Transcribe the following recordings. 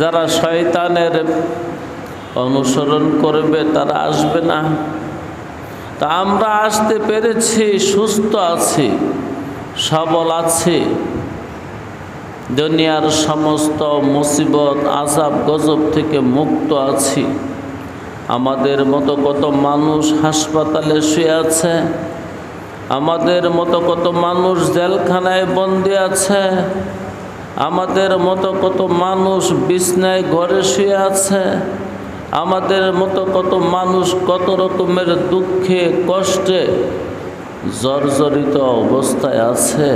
যারা শয়তানের অনুসরণ করবে, তারা আসবে না। তা আমরা আসতে পেরেছি, সুস্থ আছি, সবল আছি। দুনিয়ার সমস্ত মুসিবত আজাব গজব থেকে মুক্ত আছি। আমাদের মতো কত মানুষ হাসপাতালে শুয়ে আছে? আমাদের মতো কত মানুষ জেলখানায় বন্দি আছে? আমাদের মতো কত মানুষ বিছনায় ঘরে শুয়ে আছে? আমাদের মতো কত মানুষ কত রকমের দুঃখে, কষ্টে, জর্জরিত অবস্থায় আছে?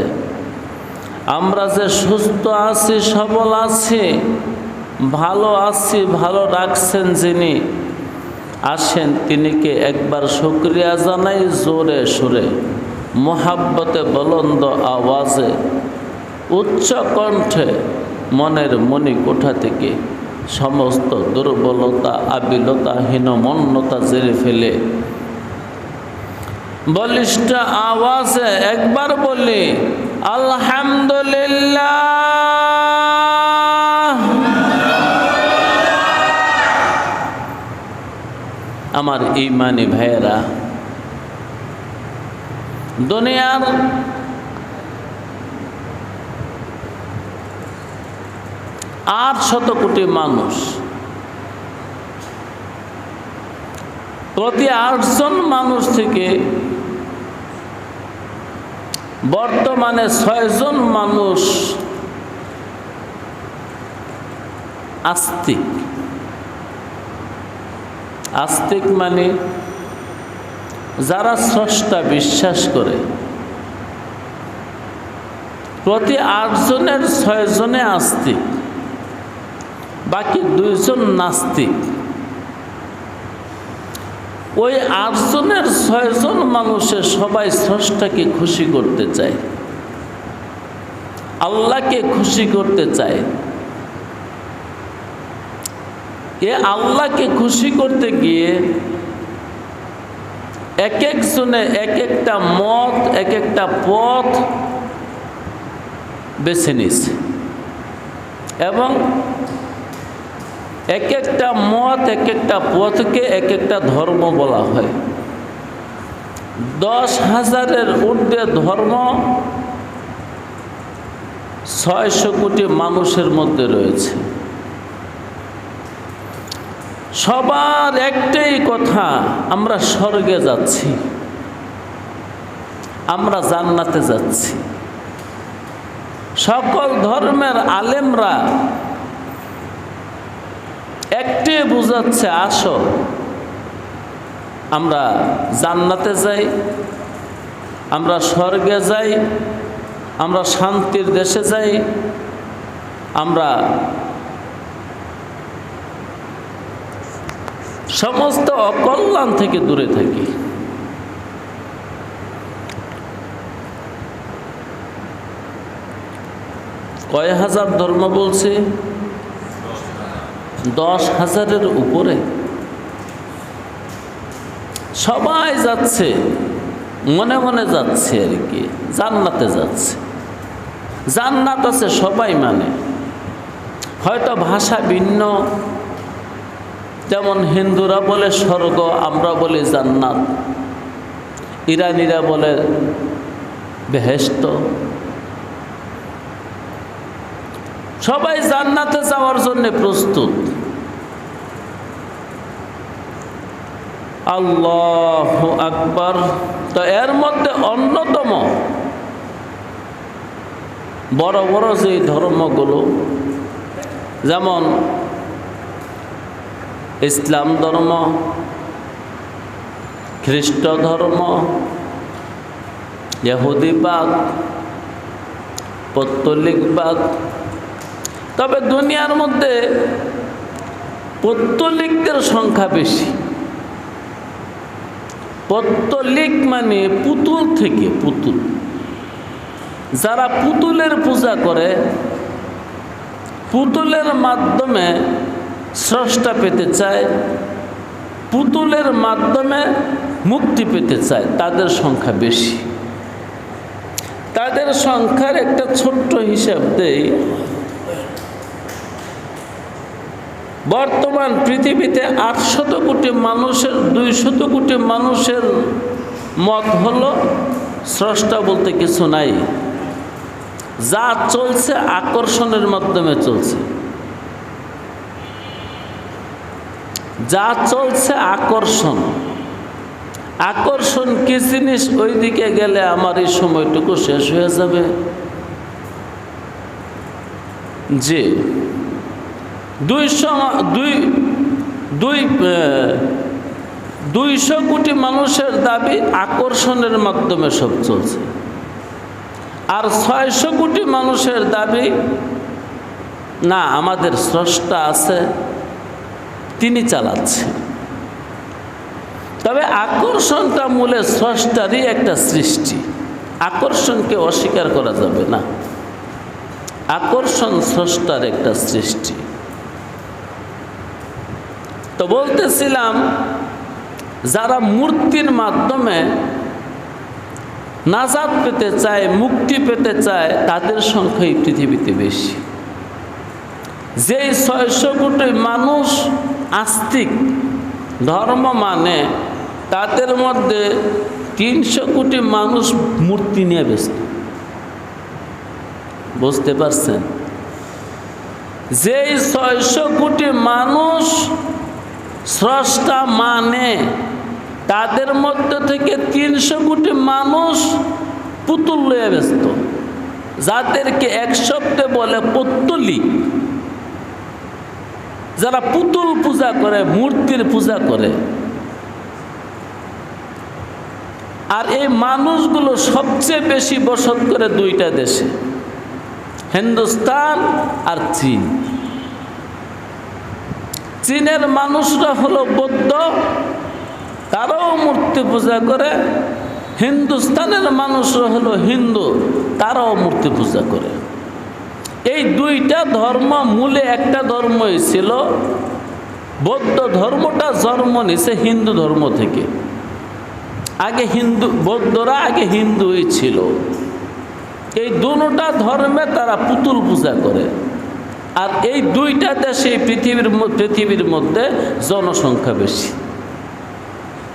আমরা যে সুস্থ আছি, সবল আছি, ভালো আছি, ভালো রাখছেন যিনি, আসেন তিনিকে একবার শুক্রিয়া জানাই জোরে সুরে, মোহাব্বতে বলন্দ আওয়াজে। উচ্চ কণ্ঠে মনের মণি কোঠা থেকে সমস্ত দুর্বলতা, আবিলতা, হীনমন্যতা জেরে ফেলে। বলিষ্ঠ আওয়াজে একবার বলি, আলহামদুলিল্লাহ। আমার ইমানি ভাইয়েরা, দুনিয়ার আট শত কোটি মানুষ। প্রতি আটজন মানুষ থেকে বর্তমানে ছয়জন মানুষ আস্তিক। আস্তিক মানে যারা স্রষ্টা বিশ্বাস করে। প্রতি আটজনের ছয়জনে আস্তিক। বাকি দুইজন নাস্তিক। ওই আটজনের ছয়জন মানুষের সবাই স্রষ্টাকে খুশি করতে চায়। আল্লাহকে খুশি করতে চায়। এ আল্লাহকে খুশি করতে গিয়ে এক একজনে এক একটা মত, এক একটা পথ বেছে নিছে এবং এক একটা মত এক একটা পথকে এক একটা ধর্ম বলা হয়। দশ হাজারের ঊর্ধ্বে ধর্ম ছয়শো কোটি মানুষের মধ্যে রয়েছে। সবার একটাই কথা, আমরা স্বর্গে যাচ্ছি। আমরা জান্নাতে যাচ্ছি। সকল ধর্মের আলেমরা একটি বুঝাচ্ছে, আসো। আমরা জান্নাতে যাই, আমরা স্বর্গে যাই, আমরা শান্তির দেশে যাই, আমরা সমস্ত অকল্যাণ থেকে দূরে থাকি। কয় হাজার ধর্ম বলছে? দশ হাজারের উপরে। সবাই যাচ্ছে, মনে মনে যাচ্ছে আর কি, জান্নাতে যাচ্ছে। জান্নাত আছে, সবাই মানে। হয়তো ভাষা ভিন্ন, যেমন হিন্দুরা বলে স্বর্গ, আমরা বলি জান্নাত। ইরানিরা বলে বেহেস্ত সবাই জান্নাতে যাওয়ার জন্য প্রস্তুত। আল্লাহ আকবর। তো এর মধ্যে অন্যতম বড় বড় যে ধর্মগুলো, যেমন ইসলাম ধর্ম খ্রিস্ট ধর্ম ইহুদিবাদ পত্তলিকবাদ তবে দুনিয়ার মধ্যে পত্তলিকদের সংখ্যা বেশি। পত্তলিক মানে পুতুল থেকে পুতুল। যারা পুতুলের পূজা করে, পুতুলের মাধ্যমে স্রষ্টা পেতে চায়, পুতুলের মাধ্যমে মুক্তি পেতে চায়, তাদের সংখ্যা বেশি। তাদের সংখ্যার একটা ছোট্ট হিসাব দেই। বর্তমান পৃথিবীতে আটশত কোটি মানুষের, দুইশত কোটি মানুষের মত হল স্রষ্টা বলতে কিছু নাই। যা চলছে আকর্ষণের মাধ্যমে চলছে। যা চলছে আকর্ষণ। আকর্ষণ কি জিনিস? ওই দিকে গেলে আমার এই সময়টুকু শেষ হয়ে যাবে। যে দুইশো দুই দুই দুইশো কোটি মানুষের দাবি আকর্ষণের মাধ্যমে সব চলছে। আর ছয়শো কোটি মানুষের দাবি, না, আমাদের স্রষ্টা আছে, তিনি চালাচ্ছে। তবে আকর্ষণটা মূলে স্রষ্টারই একটা সৃষ্টি। আকর্ষণকে অস্বীকার করা যাবে না। আকর্ষণ স্রষ্টার একটা সৃষ্টি। তো বলতেছিলাম, যারা মূর্তির মাধ্যমে নাজাদ পেতে চায়, মুক্তি পেতে চায়, তাদের সংখ্যা এই পৃথিবীতে বেশি। যেই ছয়শো কোটি মানুষ আস্তিক, ধর্ম মানে তাদের মধ্যে তিনশো কোটি মানুষ মূর্তি নিয়ে ব্যস্ত। বুঝতে পারছেন? যেই ছয়শো কোটি মানুষ স্রষ্টা মানে? তাদের মধ্যে থেকে তিনশো কোটি মানুষ পুতুল লয়ে ব্যস্ত। যাদেরকে এক শব্দে বলে পত্তলিক যারা পুতুল পূজা করে, মূর্তির পূজা করে। আর এই মানুষগুলো সবচেয়ে বেশি বসত করে দুইটা দেশে, হিন্দুস্তান আর চীন। চীনের মানুষরা হলো বৌদ্ধ তারাও মূর্তি পূজা করে। হিন্দুস্তানের মানুষরা হলো হিন্দু তারাও মূর্তি পূজা করে। এই দুইটা ধর্ম মূলে একটা ধর্মই ছিল। বৌদ্ধ ধর্মটা জন্ম নিছে হিন্দু ধর্ম থেকে। আগে হিন্দু, বৌদ্ধরা আগে হিন্দুই ছিল। এই দুটা ধর্মে তারা পুতুল পূজা করে। আর এই দুইটা দেশে পৃথিবীর পৃথিবীর মধ্যে জনসংখ্যা বেশি।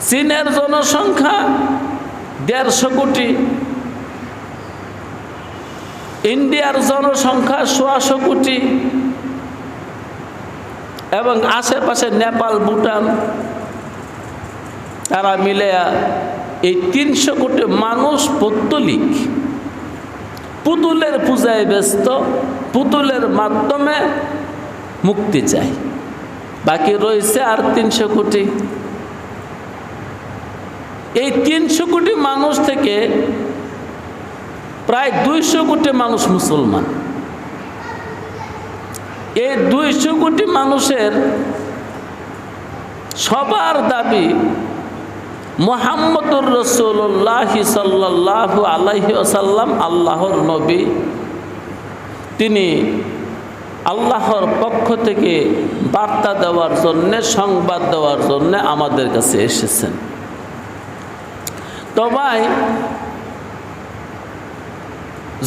চীনের জনসংখ্যা দেড়শো কোটি, ইন্ডিয়ার জনসংখ্যা সোয়াশো কোটি, এবং আশেপাশে নেপাল, ভুটান, তারা মিলে এই তিনশো কোটি মানুষ পত্তলিক। পুতুলের পূজায় ব্যস্ত, পুতুলের মাধ্যমে মুক্তি চাই। বাকি রয়েছে আর তিনশো কোটি। এই তিনশো কোটি মানুষ থেকে প্রায় দুইশো কোটি মানুষ মুসলমান। এই দুইশো কোটি মানুষের সবার দাবি মোহাম্মদুর রসুল্লাহ সাল্লাহ আলাইহি আসাল্লাম আল্লাহর নবী। তিনি আল্লাহর পক্ষ থেকে বার্তা দেওয়ার জন্যে, সংবাদ দেওয়ার জন্যে আমাদের কাছে এসেছেন। তো ভাই,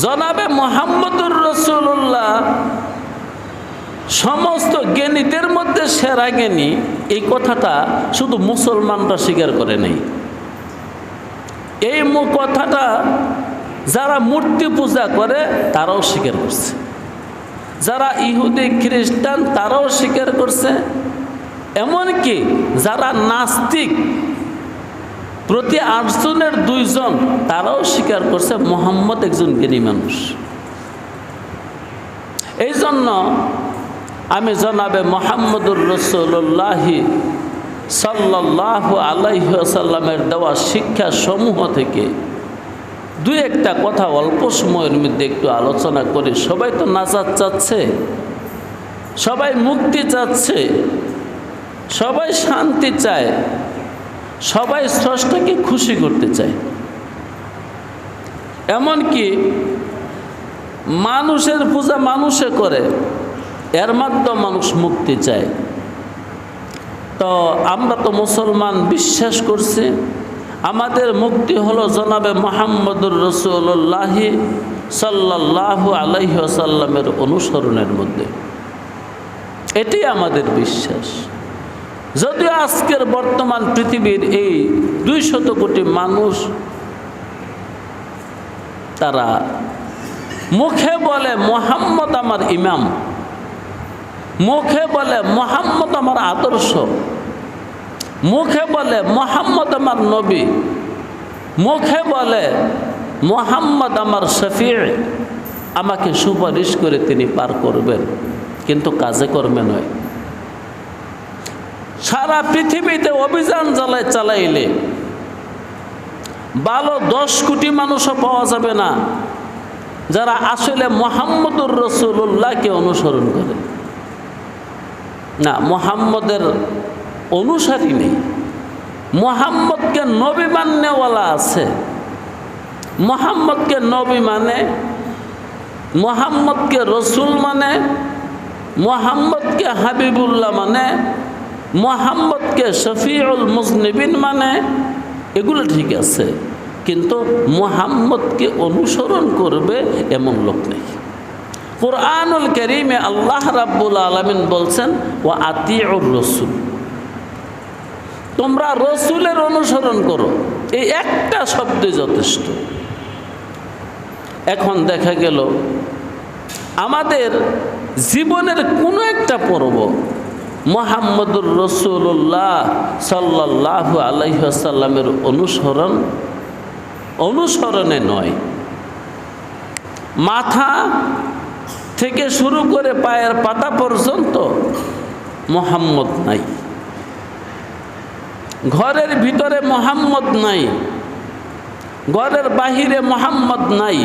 জনাবে মোহাম্মদুর রসুল্লাহ সমস্ত জ্ঞানীদের মধ্যে সেরা জ্ঞানী এই কথাটা শুধু মুসলমানরা স্বীকার করে নেই। এই কথাটা যারা মূর্তি পূজা করে, তারাও স্বীকার করছে। যারা ইহুদি, খ্রিস্টান, তারাও স্বীকার করছে। এমনকি যারা নাস্তিক প্রতি আটজনের দুইজন, তারাও স্বীকার করছে মোহাম্মদ একজন জ্ঞানী মানুষ। এই জন্য আমি জনাবে মোহাম্মদুর রসুল্লাহি সাল্লাহ আলাইসাল্লামের দেওয়া শিক্ষা সমূহ থেকে দুই একটা কথা অল্প সময়ের মধ্যে একটু আলোচনা করি সবাই তো নাচাত চাচ্ছে, সবাই মুক্তি চাচ্ছে, সবাই শান্তি চায়, সবাই স্রষ্টাকে খুশি করতে চায়। এমনকি মানুষের পূজা মানুষে করে এর মাধ্যমে মানুষ মুক্তি চায়। তো আমরা তো মুসলমান বিশ্বাস করছি, আমাদের মুক্তি হলো জনাবে মোহাম্মদুর রসুল্লাহি সাল্লাহ আলহ্লামের অনুসরণের মধ্যে। এটি আমাদের বিশ্বাস। যদিও আজকের বর্তমান পৃথিবীর এই দুই শত কোটি মানুষ, তারা মুখে বলে মোহাম্মদ আমার ইমাম মুখে বলে, মোহাম্মদ আমার আদর্শ। মুখে বলে, মোহাম্মদ আমার নবী। মুখে বলে, মোহাম্মদ আমার শফির আমাকে সুপারিশ করে তিনি পার করবেন। কিন্তু কাজে কর্মে নয়। সারা পৃথিবীতে অভিযান চালায় চালাইলে ভালো দশ কোটি মানুষও পাওয়া যাবে না, যারা আসলে মোহাম্মদুর রসুল্লাহকে অনুসরণ করে। না, মোহাম্মদের অনুসারী নেই। মোহাম্মদকে নবী মান্যওয়ালা আছে। মোহাম্মদকে নবী মানে মোহাম্মদকে রসুল মানে মোহাম্মদকে হাবিবুল্লাহ মানে মোহাম্মদকে শফিউল মুজনিবিন মানে এগুলো ঠিক আছে। কিন্তু মোহাম্মদকে অনুসরণ করবে এমন লোক নেই। কোরআনুল করিমে আল্লাহ রাব্বুল আলমিন বলছেন ও আতিউর রসুল। তোমরা রসুলের অনুসরণ করো। এই একটা শব্দে যথেষ্ট। এখন দেখা গেল, আমাদের জীবনের কোনো একটা পর্ব, মোহাম্মদুর রসুল্লাহ সাল্লাহ আলহ্লামের অনুসরণ, অনুসরণে নয়। মাথা থেকে শুরু করে পায়ের পাতা পর্যন্ত মোহাম্মদ নাই। ঘরের ভিতরে মোহাম্মদ নাই। ঘরের বাহিরে মোহাম্মদ নাই।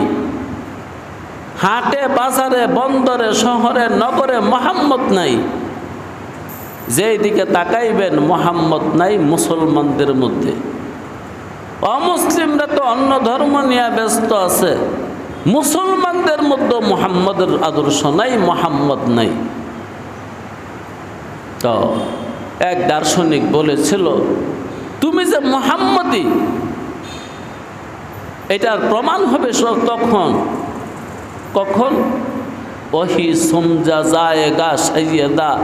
হাটে, বাজারে, বন্দরে, শহরে, নগরে মোহাম্মদ নাই। যেই দিকে তাকাইবেন, মোহাম্মদ নাই মুসলমানদের মধ্যে। অমুসলিমরা তো অন্য ধর্ম নিয়ে ব্যস্ত আছে। মুসলমানদের মধ্যে মোহাম্মদের আদর্শ নাই, মোহাম্মদ নাই। তো এক দার্শনিক বলেছিল, তুমি যে মোহাম্মদী, এটার প্রমাণ হবে তখন। কখন? ওহি সমজা জায়গা সৈয়দা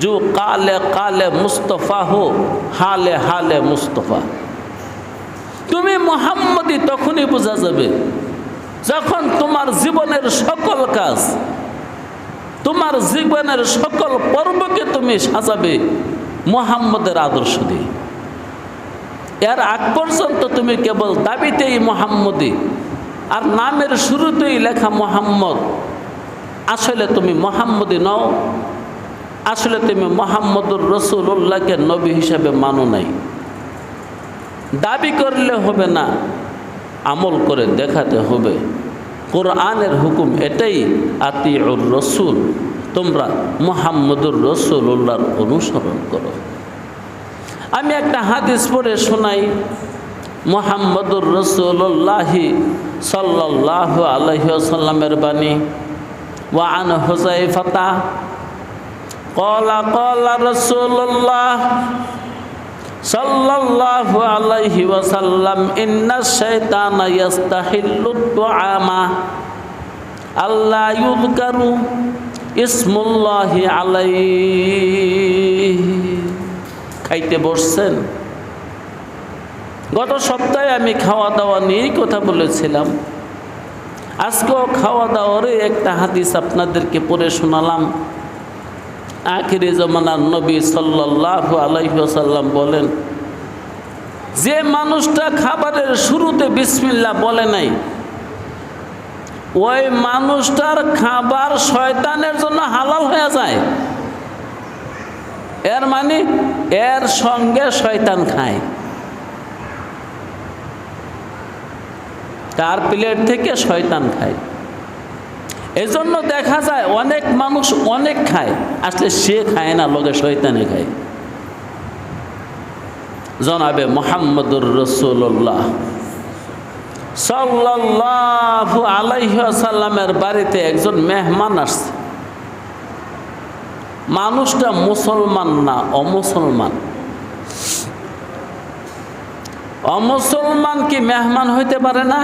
जो কালে কালে মুস্তফা হো, হালে হালে মুস্তফা। তুমি মোহাম্মদী তখনই বোঝা যাবে। যখন তোমার জীবনের সকল কাজ, তোমার জীবনের সকল পর্বকে তুমি সাজাবে, মোহাম্মদের আদর্শ দিয়ে। এর আগ পর্যন্ত তুমি কেবল দাবিতেই মোহাম্মদী, আর নামের শুরুতেই লেখা মোহাম্মদ। আসলে তুমি মোহাম্মদী নও, আসলে তুমি মোহাম্মদুর রসুল্লাহকে নবী হিসাবে মানো নাই। দাবি করলে হবে না আমল করে দেখাতে হবে। কোরআনের হুকুম এটাই, আতিউর রসুল। তোমরা মোহাম্মদুর রসুল্লাহর অনুসরণ করো। আমি একটা হাদিস পরে শোনাই। মোহাম্মদুর রসুল্লাহি সাল্লাহ আলহ্লামের বাণী ওয়ান হোসাই ফাতা কলা কলা রসুল্লাহ সাল্লাল্লাহু আলাইহি ওয়াসাল্লাম, ইন্না শাইতানা ইয়াস্তাহিল্লু দুআমা আল্লাহ ইউযকারু ইসমুল্লাহি আলাইহি। খাইতে বসছেন। গত সপ্তাহে আমি খাওয়া দাওয়া নিয়েই কথা বলেছিলাম। আজকেও খাওয়া দাওয়ারই একটা হাদিস আপনাদেরকে পড়ে শোনালাম। আখিরি জমানার নবী সাল্লাহ আলাইসাল্লাম বলেন, যে মানুষটা খাবারের শুরুতে বিসমিল্লা বলে নাই, ওই মানুষটার খাবার শয়তানের জন্য হালাল হয়ে যায়। এর মানে এর সঙ্গে শয়তান খায়। তার প্লেট থেকে শয়তান খায়। এজন্য দেখা যায় অনেক মানুষ অনেক খায়। আসলে সে খায় না লগে শৈতানে খায়। জনাবে মোহাম্মদুর রসুল্লাহ সাল্লাহ আলাইসাল্লামের বাড়িতে একজন মেহমান আসছে। মানুষটা মুসলমান না, অমুসলমান। অমুসলমান কি মেহমান হইতে পারে না?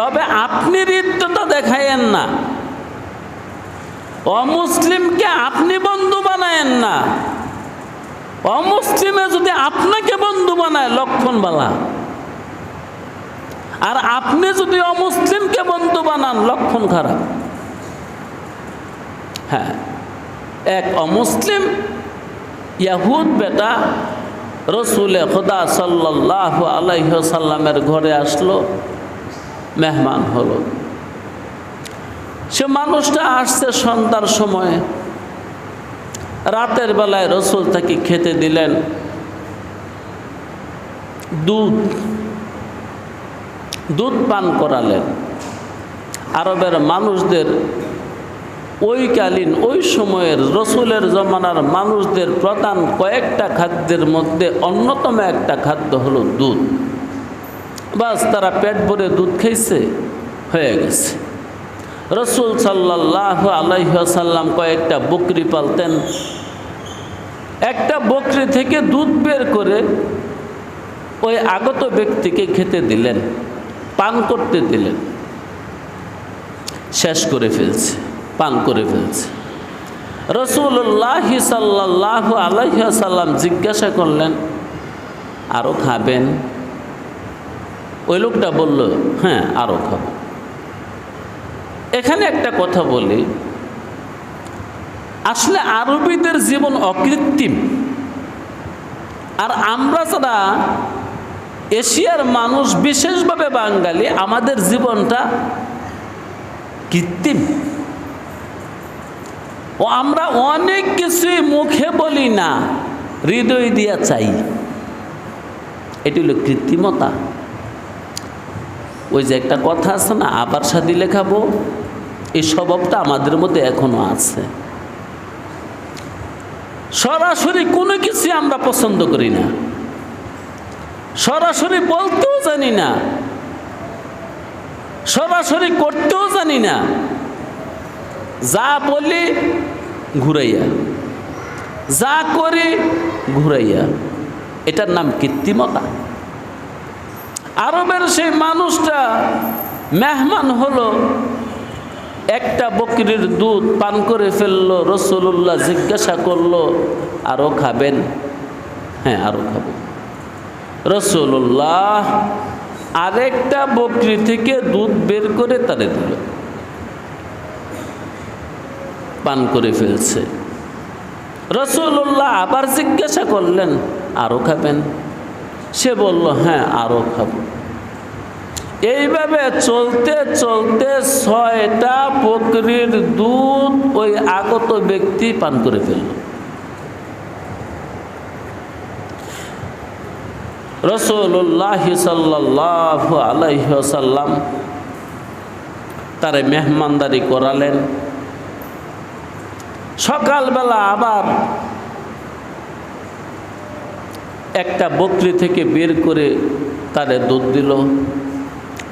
তবে আপনি হৃদ্যতা দেখাইয়েন না। অমুসলিমকে আপনি বন্ধু বানায়েন না। অমুসলিমে যদি আপনাকে বন্ধু বানায়, লক্ষণ বালা। আর আপনি যদি অমুসলিমকে বন্ধু বানান, লক্ষণ খারাপ। হ্যাঁ এক অমুসলিম ইয়াহুদ বেটা রসুলে খোদা সাল্লাহ আলাইসাল্লামের ঘরে আসলো। মেহমান হলো। সে মানুষটা আসছে সন্ধ্যার সময়। রাতের বেলায় রসুল তাকে খেতে দিলেন। দুধ দুধ পান করালেন। আরবের মানুষদের ওইকালীন ওই সময়ের রসুলের জমানার মানুষদের প্রধান কয়েকটা খাদ্যের মধ্যে অন্যতম একটা খাদ্য হলো দুধ। বাস তারা পেট ভরে দুধ খাইছে, হয়ে গেছে। রসুল সাল্লাহ আলাইসাল্লাম কয়েকটা বকরি পালতেন। একটা বকরি থেকে দুধ বের করে ওই আগত ব্যক্তিকে খেতে দিলেন, পান করতে দিলেন। শেষ করে ফেলছে, পান করে ফেলছে। রসুল্লাহ সাল্লাহ আলাইসাল্লাম জিজ্ঞাসা করলেন আরও খাবেন? ওই লোকটা বলল হ্যাঁ আরও খাব। এখানে একটা কথা বলি। আসলে আরবিদের জীবন অকৃত্রিম। আর আমরা যারা এশিয়ার মানুষ, বিশেষভাবে বাঙালি, আমাদের জীবনটা কৃত্রিম। ও আমরা অনেক কিছুই মুখে বলি না, হৃদয় দিয়া চাই। এটি হলো কৃত্রিমতা। ওই যে একটা কথা আছে না, আবার সাদি লেখাবো, এই স্বভাবটা আমাদের মধ্যে এখনও আছে। সরাসরি কোনো কিছু আমরা পছন্দ করি না। সরাসরি বলতেও জানি না। সরাসরি করতেও জানি না। যা বলি ঘুরাইয়া। যা করি ঘুরাইয়া। এটার নাম কৃত্রিমতা আরবের সেই মানুষটা মেহমান হলো, একটা বকরির দুধ পান করে ফেলল রসুল্লাহ জিজ্ঞাসা করল আরও খাবেন? হ্যাঁ আরও খাবেন রসুল্লাহ আরেকটা বকরি থেকে দুধ বের করে তারে দিল। পান করে ফেলছে। রসুল্লাহ আবার জিজ্ঞাসা করলেন আরও খাবেন? সে বলল হ্যাঁ আরও খাব। এইভাবে চলতে চলতে ছয়টা বকরির দুধ ওই আগত ব্যক্তি পান করে ফেলল। রসুল্লাহ সাল্লাহ আলাইসাল্লাম তারে মেহমানদারি করালেন। সকালবেলা আবার একটা বকরি থেকে বের করে তারে দুধ দিল,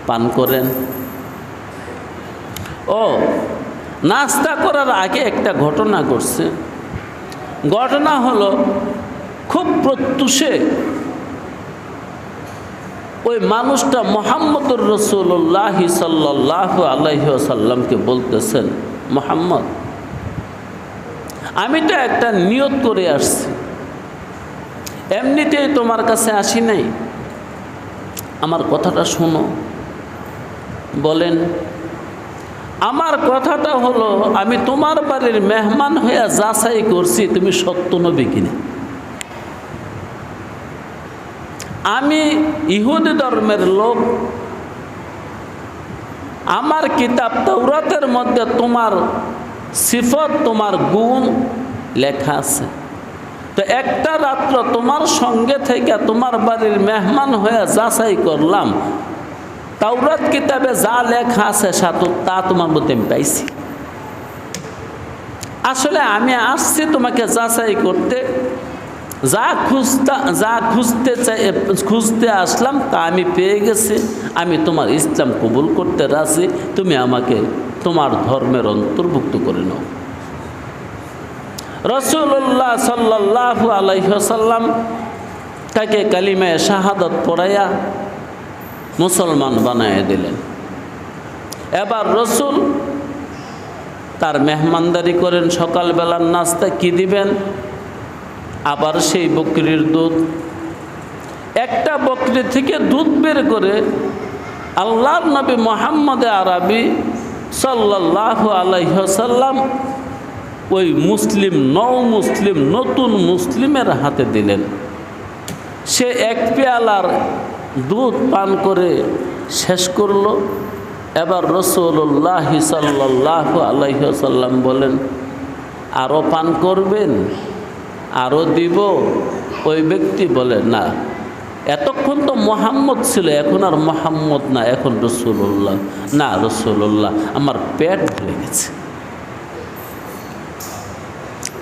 পান করেন ও, নাস্তা করার আগে একটা ঘটনা ঘটছে। ঘটনা হলো, খুব প্রত্যুষে ওই মানুষটা মোহাম্মদুর রসুল্লাহ সাল্লাহ আলহ্লামকে বলতেছেন, মোহাম্মদ, আমি তো একটা নিয়ত করে আসছি। এমনিতেই তোমার কাছে আসি নাই। আমার কথাটা শোনো। বলেন, আমার কথাটা হলো, আমি তোমার বাড়ির মেহমান হইয়া যাচাই করছি, তুমি সত্য নবী কিনা? আমি ইহুদি ধর্মের লোক। আমার কিতাব তৌরাতের মধ্যে তোমার সিফত, তোমার গুণ লেখা আছে। তো একটা রাত্র তোমার সঙ্গে থেকে তোমার বাড়ির মেহমান হয়ে যাচাই করলাম। তাওরাত কিতাবে যা লেখা আছে সাত তা তোমার মধ্যে আমি পাইছি। আসলে আমি আসছি তোমাকে যাচাই করতে। যা খুঁজতে যা খুঁজতে চাই, খুঁজতে আসলাম, তা আমি পেয়ে গেছি। আমি তোমার ইসলাম কবুল করতে রাজি। তুমি আমাকে তোমার ধর্মের অন্তর্ভুক্ত করে নাও। রসুল্লাহ সাল্লাহ আলাইসাল্লাম তাকে কালিমায় শাহাদত পড়াইয়া মুসলমান বানায় দিলেন। এবার রসুল তার মেহমানদারি করেন, সকালবেলার নাস্তা কি দিবেন? আবার সেই বকরির দুধ। একটা বকরি থেকে দুধ বের করে আল্লাহর নবী মোহাম্মদ আরবি সাল্লাহ আলাইসাল্লাম ওই মুসলিম নও মুসলিম নতুন মুসলিমের হাতে দিলেন। সে এক পেয়ালার দুধ পান করে শেষ করল। এবার রসুল্লাহ সাল্লাহ আলাইসাল্লাম বলেন আরও পান করবেন? আরও দিব? ওই ব্যক্তি বলে, না, এতক্ষণ তো মোহাম্মদ ছিল, এখন আর মোহাম্মদ না, এখন রসুল্লাহ না রসুল্লাহ আমার পেট ভরে গেছে।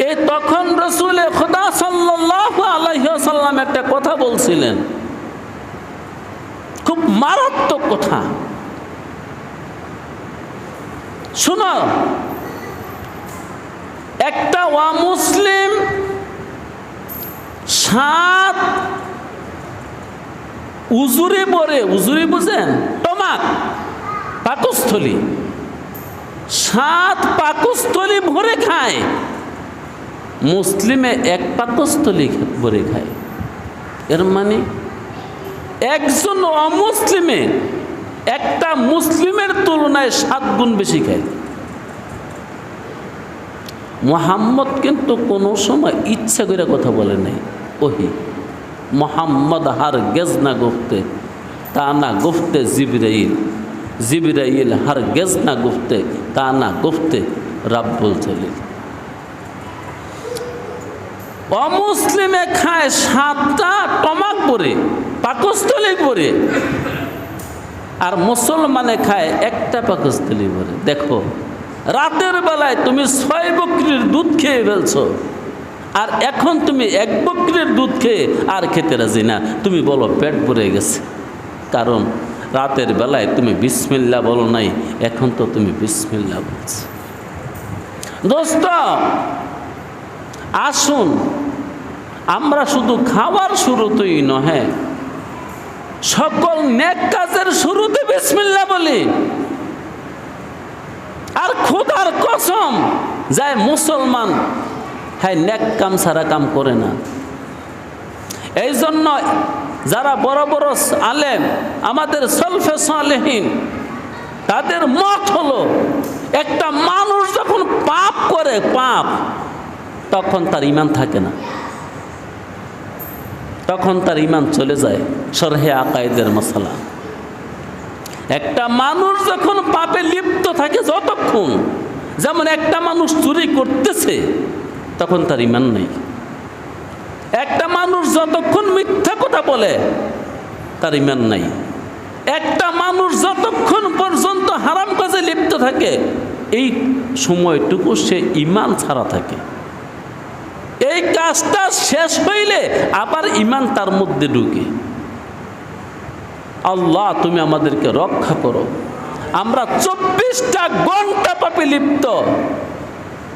এই তখন রসুল খোদা সাল্লাহ আলাইসাল্লাম একটা কথা বলছিলেন। খুব মারাত্মক কথা। শোনো, একটা ওয়া মুসলিম সাত উজুরি পরে উজুরি বুঝেন? টমাক, পাকস্থলী। সাত পাকস্থলী ভরে খায়। মুসলিমে এক পাকস্থলী ভরে খায়। এর মানে একজন অমুসলিমে একটা মুসলিমের তুলনায় সাত গুণ বেশি খায়। মোহাম্মদ কিন্তু কোনো সময় ইচ্ছা করে কথা বলে নাই। ওহি, মোহাম্মদ হার গেজ না গুফতে, তা না গুফতে জিবরাইল। জিবরাইল হার গেজ না গুফতে, তা না গুফতে রাব্বুল জলিল। অমুসলিমে খায় সাতটা টমাক পরে, পাকস্থলী পরে, আর মুসলমানে খায় একটা পাকস্থলী পরে। দেখো, রাতের বেলায় তুমি ছয় বকরির দুধ খেয়ে ফেলছো, আর এখন তুমি এক বকরির দুধ খেয়ে আর খেতে রাজি না। তুমি বলো, পেট ভরে গেছে। কারণ রাতের বেলায় তুমি বিসমিল্লা বলো নাই, এখন তো তুমি বিসমিল্লা বলছো। দোস্ত আসুন, আমরা শুধু খাওয়ার শুরুতেই নহে, সকল নেক কাজের শুরুতে বিসমিল্লা বলি। আর খোদার কসম, যায় মুসলমান হ্যাঁ নেক কাম সারা কাম করে না। এই জন্য যারা বড় বড় আলেম, আমাদের সলফে সালেহীন, তাদের মত হলো, একটা মানুষ যখন পাপ করে, পাপ তখন তার ইমান থাকে না। তখন তার ইমান চলে যায় সরহে আকায়েদের মশালা। একটা মানুষ যখন পাপে লিপ্ত থাকে যতক্ষণ, যেমন একটা মানুষ চুরি করতেছে, তখন তার ইমান নেই। একটা মানুষ যতক্ষণ মিথ্যা কথা বলে, তার ইমান নাই। একটা মানুষ যতক্ষণ পর্যন্ত হারাম কাজে লিপ্ত থাকে, এই সময়টুকু সে ইমান ছাড়া থাকে। এই কাজটা শেষ হইলে আবার ইমান তার মধ্যে ঢুকে। আল্লাহ, তুমি আমাদেরকে রক্ষা করো। আমরা চব্বিশটা ঘণ্টা পাপে লিপ্ত।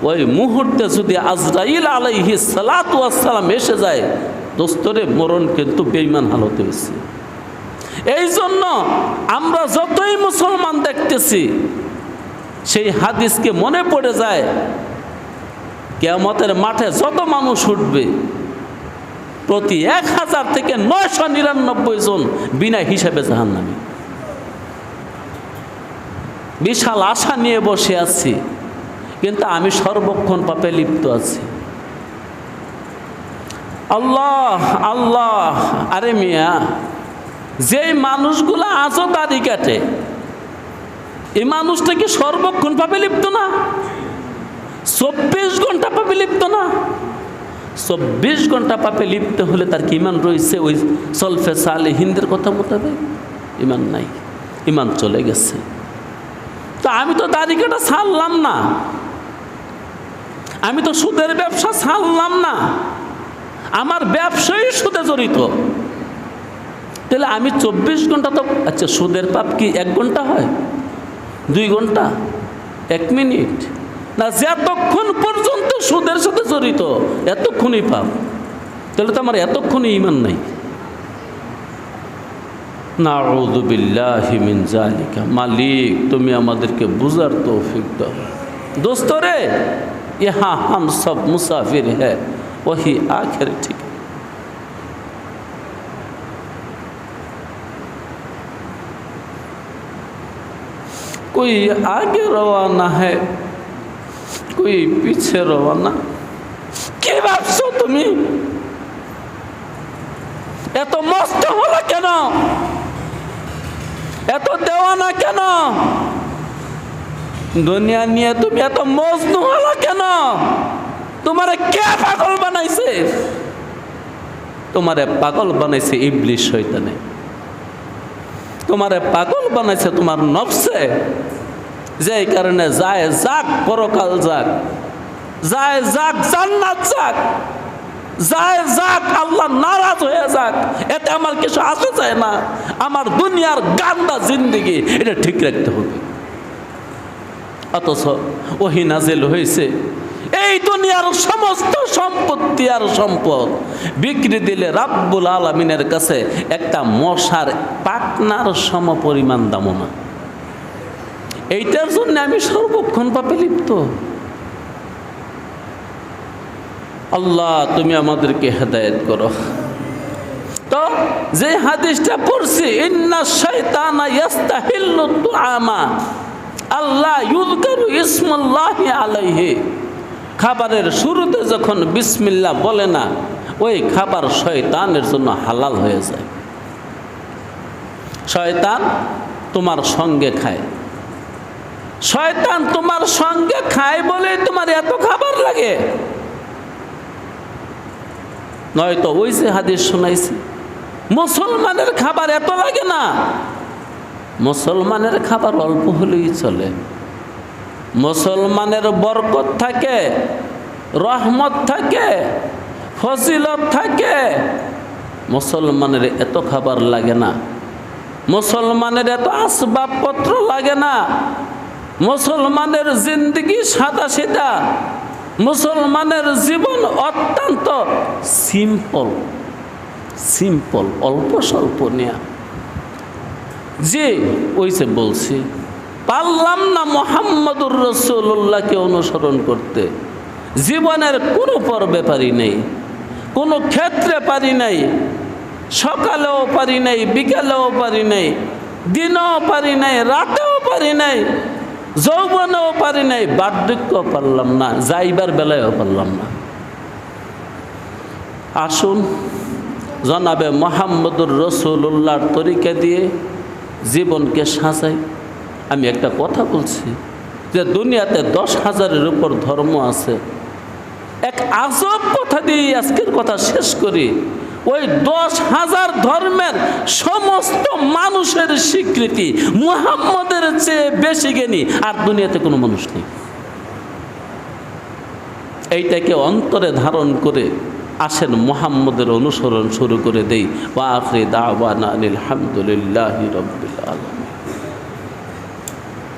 ওই মুহূর্তে যদি আজরাইল আলাইহি সালাতাম এসে যায়, দোস্তরে মরণ কিন্তু বেইমান হালতে হয়েছে এই জন্য আমরা যতই মুসলমান দেখতেছি, সেই হাদিসকে মনে পড়ে যায় কেয়ামতের মাঠে যত মানুষ উঠবে, প্রতি এক হাজার থেকে নয়শো নিরানব্বই জন বিনা হিসাবে জাহান নামে বিশাল আশা নিয়ে বসে আছি, কিন্তু আমি সর্বক্ষণ পাপে লিপ্ত আছি। আল্লাহ আল্লাহ, আরে মিয়া, যেই মানুষগুলো আজও দাড়ি কাটে, এই মানুষটা কি সর্বক্ষণ পাপে লিপ্ত না? চব্বিশ ঘণ্টা পাপে লিপ্ত না। চব্বিশ ঘণ্টা পাপে লিপ্ত হলে তার কি ইমান রয়েছে? ওই সলফে সালে হিন্দের কথা মোতাবেক ইমান নাই, ইমান চলে গেছে। তো আমি তো কাটা ছাড়লাম না। আমি তো সুদের ব্যবসা ছাড়লাম না। আমার ব্যবসায়ী সুদে জড়িত। তাহলে আমি চব্বিশ ঘণ্টা তো আচ্ছা সুদের পাপ কি এক ঘণ্টা হয়? দুই ঘণ্টা এক মিনিট? না যতক্ষণ পর্যন্ত সুদের সাথে জড়িত এতক্ষণই পাপ তাহলে তো আমার এতক্ষণই ইমান নাই নাউদুবিল্লাহিমিন জালিকা মালিক তুমি আমাদেরকে বুঝার তৌফিক দাও दोस्तों रे यहाँ हम सब मुसाफिर है वही आखिर ठीक कोई आगे रवाना है কই পিছে রওনা কি ভাবছ তুমি? এত মস্ত হলো কেন? এত দেওয়ানা কেন? দুনিয়া নিয়ে তুমি এত মজনু হলো কেন? তোমারে কে পাগল বানাইছে? তোমারে পাগল বানাইছে ইবলিশ শৈতানে তোমারে পাগল বানাইছে তোমার নবসে যে কারণে যায় যাক, পরকাল যাক। যায় যাক, জান্নাত যাক। যায় যাক, আল্লাহ নারাজ হয়ে যাক। এতে আমার কিছু আসে যায় না। আমার দুনিয়ার গান্দা জিন্দিগি, এটা ঠিক রাখতে হবে। অথচ ওহি নাজিল হয়েছে। এই দুনিয়ার সমস্ত সম্পত্তি আর সম্পদ বিক্রি দিলে রাব্বুল আলমিনের কাছে একটা মশার পাকনার সম পরিমাণ দামও না এইটার জন্য আমি সর্বক্ষণ পাপে লিপ্ত। আল্লাহ, তুমি আমাদেরকে হেদায়েত করো। তো যে হাদিসটা পড়ছি, ইন্না শয়তানা ইয়াস্তাহিল্লু তুআমা। আল্লাহ ইউযকারু ইসমুল্লাহি আলাইহি। খাবারের শুরুতে যখন বিসমিল্লাহ বলে না, ওই খাবার শয়তানের জন্য হালাল হয়ে যায়। শয়তান তোমার সঙ্গে খায়। শয়তান তোমার সঙ্গে খায় বলে তোমার এত খাবার লাগে। নয়তো ওই যে হাদিস শোনাইছি, মুসলমানের খাবার এত লাগে না। মুসলমানের খাবার অল্প হলেই চলে। মুসলমানের বরকত থাকে, রহমত থাকে, ফজিলত থাকে। মুসলমানের এত খাবার লাগে না। মুসলমানের এত আসবাবপত্র লাগে না। মুসলমানের জিন্দগি সাদা সিধা মুসলমানের জীবন অত্যন্ত সিম্পল সিম্পল, অল্প স্বল্প নেয়া। যে ওইসে বলছি, পারলাম না মোহাম্মদুর রসুল্লাহকে অনুসরণ করতে। জীবনের কোনো পর্বে পারি নেই, কোনো ক্ষেত্রে পারি নাই, সকালেও পারি নাই, বিকালেও পারি নাই, দিনেও পারি নাই, রাতেও পারি নাই যৌবনেও পারি নাই, বার্ধক্যও পারলাম না, যাইবার বেলায়ও পারলাম না। আসুন জনাবে মোহাম্মদুর রসুল্লাহর তরিকা দিয়ে জীবনকে সাজাই। আমি একটা কথা বলছি যে দুনিয়াতে দশ হাজারের উপর ধর্ম আছে। এক আজব কথা দিয়ে আজকের কথা শেষ করি। ওই দশ হাজার ধর্মের সমস্ত মানুষের স্বীকৃতি মুহাম্মদের চেয়ে বেশি জ্ঞানী, আর দুনিয়াতে কোনো মানুষ নেই। এইটাকে অন্তরে ধারণ করে আসেন মোহাম্মদের অনুসরণ শুরু করে দেই। ওয়া আখরি দাওয়ানা আলহামদুলিল্লাহ রবিল আলামিন।